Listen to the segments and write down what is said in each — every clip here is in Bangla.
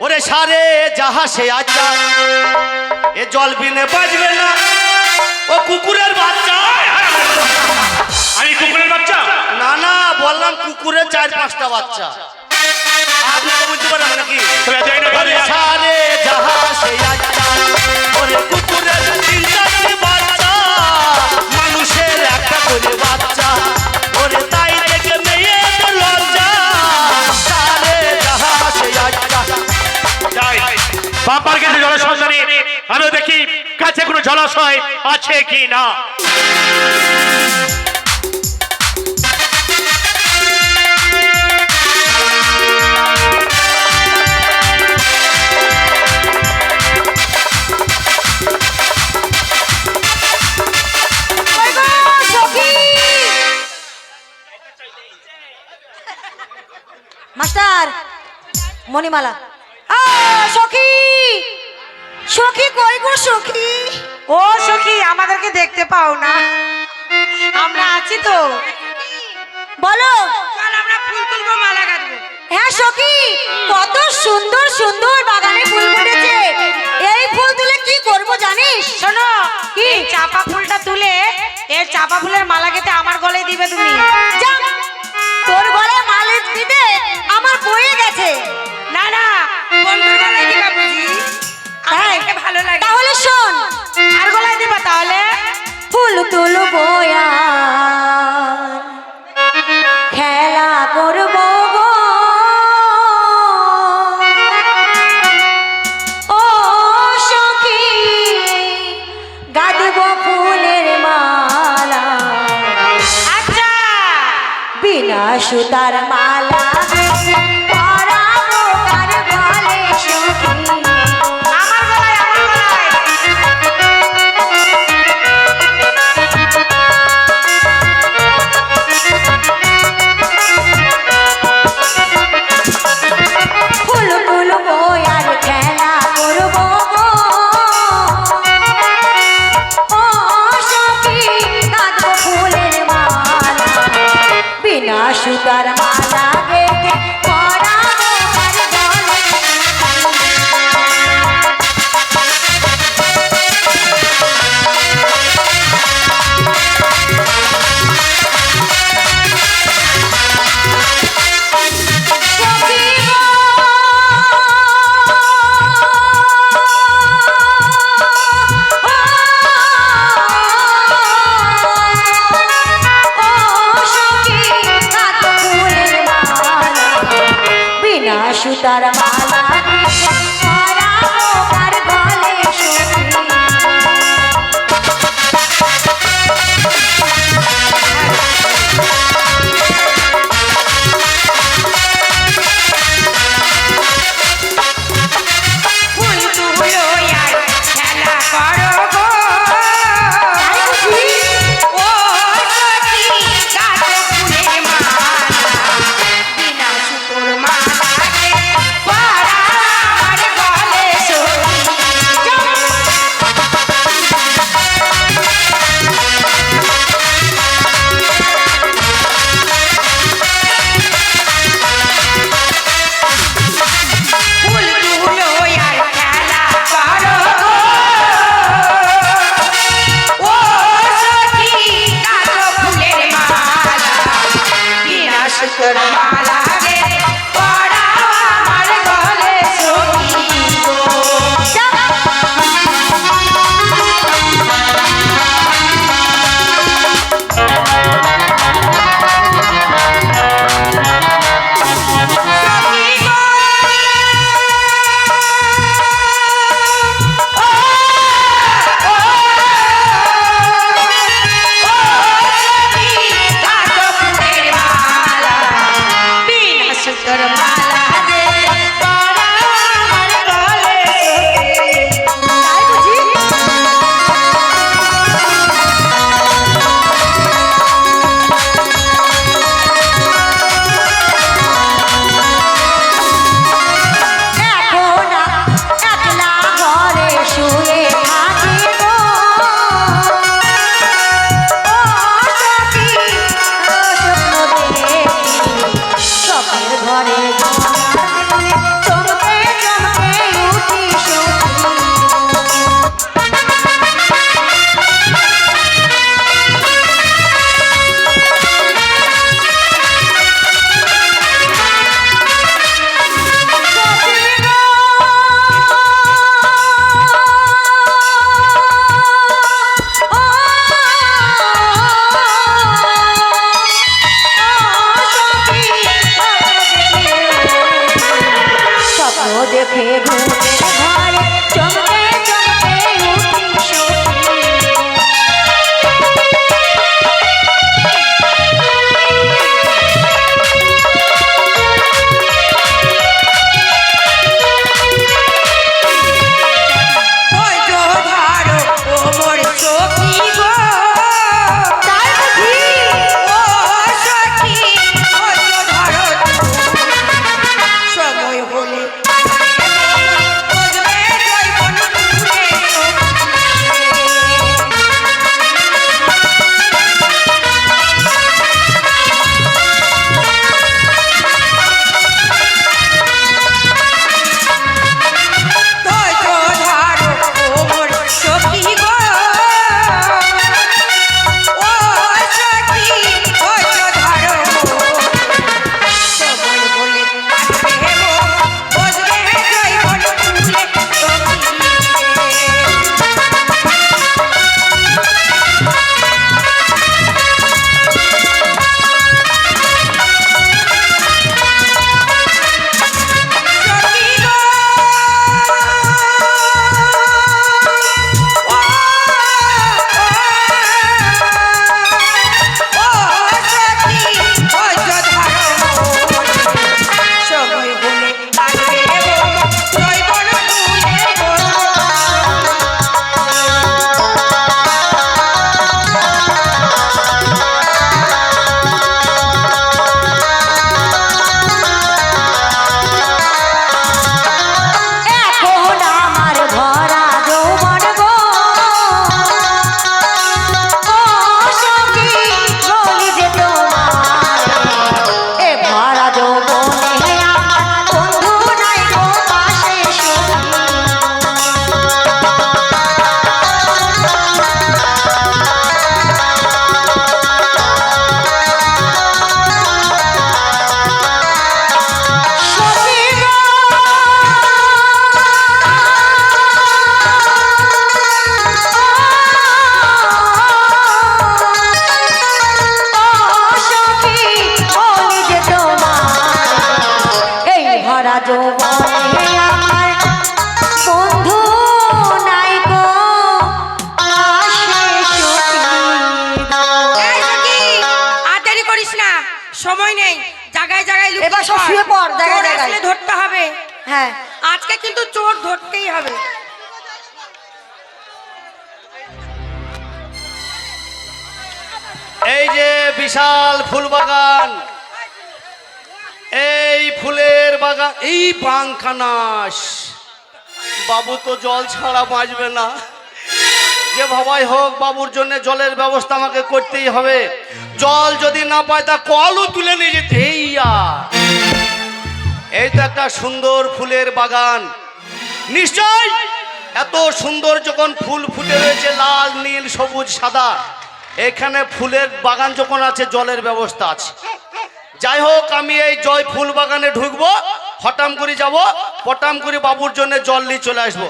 ওরে সারে যাহা সে আচ্ছা এ জল বিনে বাজবে না। ও কুকুরের বাচ্চা। আমি কুকুরের বাচ্চা? না না বললাম কুকুরের চার পাঁচটা বাচ্চা। আপনি তো বুঝতে পারেন নাকি? সারে যাহা সে আচ্ছা ওরে কুকুরের তিন বাবার কাছে জলসন্ধানে আমিও দেখি কাছে কোনো জলাশয় আছে কি না। মাস্টার, মণিমালা। আ সখী! সখী কই গো সখী? ও সখী আমাদেরকে দেখতে পাও না। আমরা আছি তো। বলো। চল আমরা ফুল তুলবো মালা গাঁথবো হ্যাঁ সখী কত সুন্দর সুন্দর বাগানে ফুল ফুটেছে। এই ফুল তুলে কি করব জানিস? শোনো কি চাপা ফুলটা তুলে এর চাপা ফুলের মালা গেতে আমার গলায় দিবে তুমি। যা তোর গলায় মালিশ দিতে আমার বয়ে গেছে। না না বন্ধুর গলায় দিবা ভালো লাগে। তাহলে শোন। আর গলায় দিবা তাহলে? ফুল তুলবো আর খেলা করব ও সখী গাঁদব ফুলের মালা। আচ্ছা। বিনা সুতার মালা। la সময় নেই জায়গায় জায়গায় এবার সব শুয়ে পড়, জায়গায় জায়গায়। ধরতে হবে। হ্যাঁ। আজকে কিন্তু চোর ধরতেই হবে। এই যে বিশাল ফুল বাগান এই ফুলের বাগান এই পাংখানাস বাবু তো জল ছাড়া বাঁচবে না। যে ভাবাই হোক বাবুর জন্য জলের ব্যবস্থা আমাকে করতেই হবে। জল যদি না পায়, তা কলও তুলে নিয়ে যেতে এই তো একটা সুন্দর ফুলের বাগান। নিশ্চয় এত সুন্দর যখন ফুল ফুটে রয়েছে, লাল, নীল, সবুজ, সাদা, এখানে ফুলের বাগান যখন আছে, জলের ব্যবস্থা আছে। যাই হোক, আমি এই জয় ফুল বাগানে ঢুকবো, হঠাম করে যাব, পটাম করে বাবুর জন্য জল নিয়ে চলে আসব।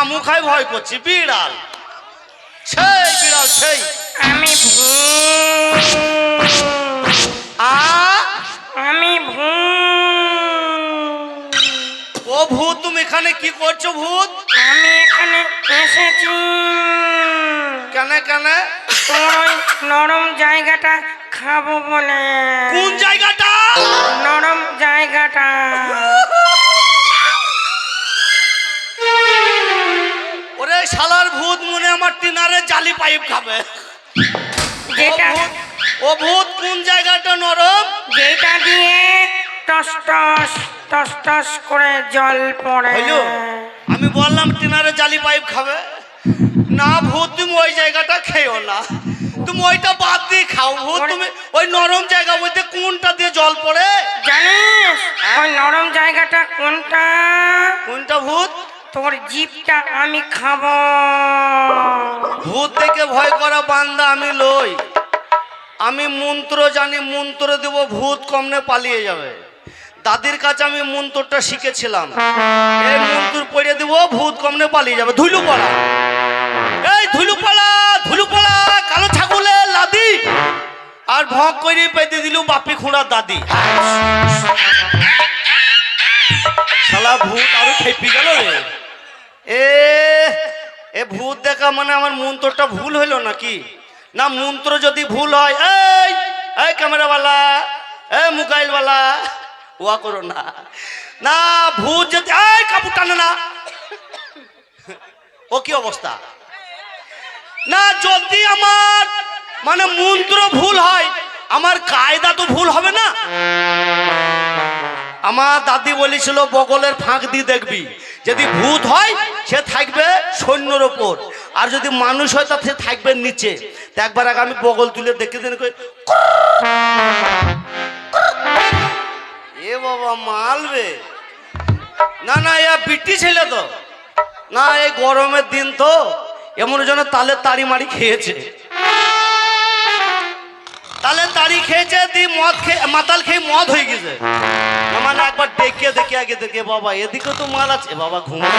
খামু খাই ভয় করছি বিড়াল। সেই বিড়াল সেই। আমি আমি ও ভূত তুমি এখানে কি করছ ভূত? আমি এখানে এসেছি। কেন কেন? ওই নরম জায়গাটা খাব বলে। কোন জায়গাটা? নরম জায়গাটা। ওরে শালার ভূত মনে আমার টিনারে জালি পাইপ খাবে। ও যেটা ভূত ও ভূত কোন জায়গাটা নরম? যেটা দিয়ে টস টস টস টস করে জল পড়ে। হইল? আমি বললাম টিনারে জালি পাইপ খাবে? না ভূত তুমি ওই জায়গাটা খেও না। তুমি ওইটা বাদ দিয়ে খাও। ভূত তুমি ওই নরম জায়গা বলতে কোনটা দিয়ে জল পড়ে? জানিস? ওই নরম জায়গাটা কোনটা? কোনটা ভূত? তোর জিপটা আমি খাব। ভূত থেকে ভয় করা বান্দা আমি লই। আমি মন্ত্র জানি, মন্ত্র দেব, ভূত কমনে পালিয়ে যাবে। দাদির কাছে আমি মন্ত্রটা শিখেছিলাম। এই মন্ত্র পড়ে দেব, ভূত কমনে পালিয়ে যাবে। ধুলু পড়া এই ধুলু পড়া ধুলু পড়া কালো ছাগলের লাদি। আর ভক করে পেতে দিল বাপি খুঁড়ার দাদি। শালা ভূত আরও খেপি গেল রে। এ এ ভূত দেখা মানে আমার মন্ত্রটা ভুল হইল নাকি? না, মন্ত্র যদি ভুল হয়, এই এই ক্যামেরাওয়ালা, এই মোবাইলওয়ালা, ওয়া করো না। না, ভূত যদি, এই কাপড় টানে না। ও কি অবস্থা? না, যদি আমার মানে মন্ত্র ভুল হয়, আমার কায়দা তো ভুল হবে না? আমার দাদি বলেছিল, বগলের ফাঁক দিয়ে দেখবি। যদি ভূত হয়, সে থাকবে সৈন্যর ওপর। আর যদি মানুষ হয়, তা সে থাকবে নিচে। একবার আগে আমি বগল তুলে দেখে দিন এ বাবা মালবে না না, এ বিটি ছেলে তো। না, এই গরমের দিন তো এমন যেন তালের তাড়ি মারি খেয়েছে। তালে তাড়ি খেয়েছে দি মদ খেয়ে মাতাল খেয়ে মদ হয়ে গেছে। মানে একবার ডেকে দেখে আগে দেখে বাবা, এদিকে তো মাল আছে। বাবা ঘুমাই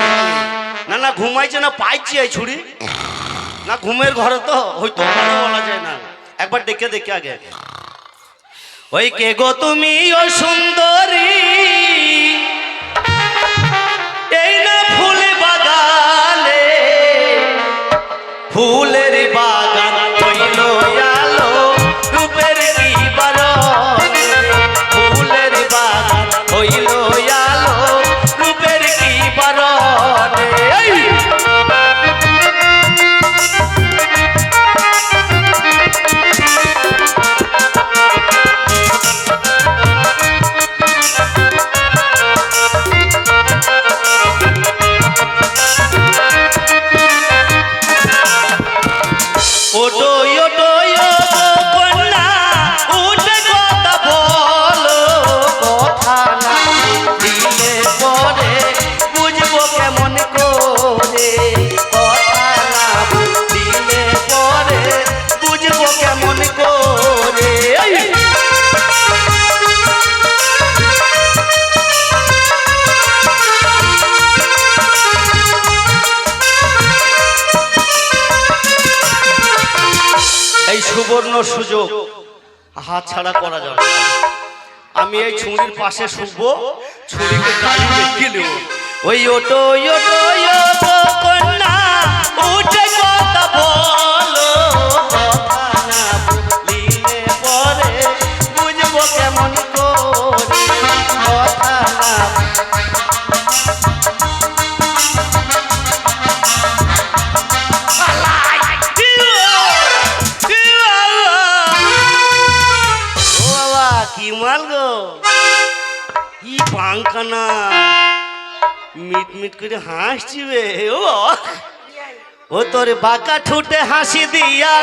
না। না ঘুমাইছে না, পাইছি এই ছুরি। না, ঘুমের ঘরে তো হয়তো ভালো বলা যায় না। একবার ডেকে দেখে আগে ওই কে গো তুমি, ও সুন্দরী? এই না ফুল বাগানে ফুলের বাগান সুবর্ণ সুযোগ। হাত ছাড়া করা যাবে আমি এই ছুরির পাশে শুবো, ছুরিকে দেখিয়ে নেব ওই ওটো ওটো ওটো কন্যা, উঠে কথা বলো। মিট মিট করে ও বাবা। ও তোর বাঁকা ঠুটে হাসি দিয়া